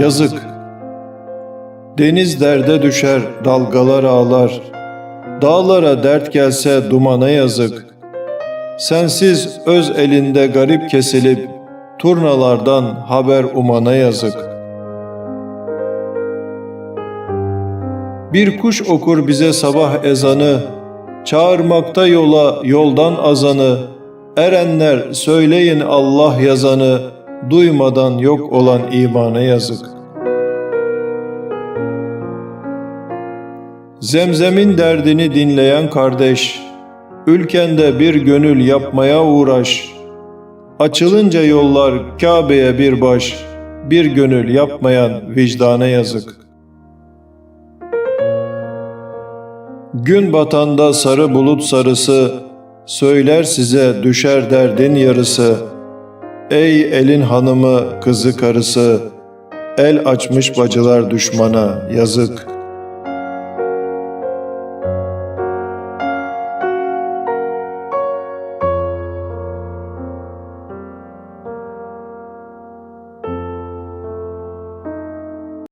Yazık. Deniz derde düşer, dalgalar ağlar. Dağlara dert gelse dumana yazık. Sensiz öz elinde garip kesilip, turnalardan haber umana yazık. Bir kuş okur bize sabah ezanı, çağırmakta yola yoldan azanı, erenler söyleyin Allah yazanı, duymadan yok olan imana yazık. Zemzemin derdini dinleyen kardeş, ülkende bir gönül yapmaya uğraş. Açılınca yollar Kabe'ye bir baş, bir gönül yapmayan vicdana yazık. Gün batanda sarı bulut sarısı, söyler size düşer derdin yarısı. Ey elin hanımı, kızı karısı, el açmış bacılar düşmana yazık.''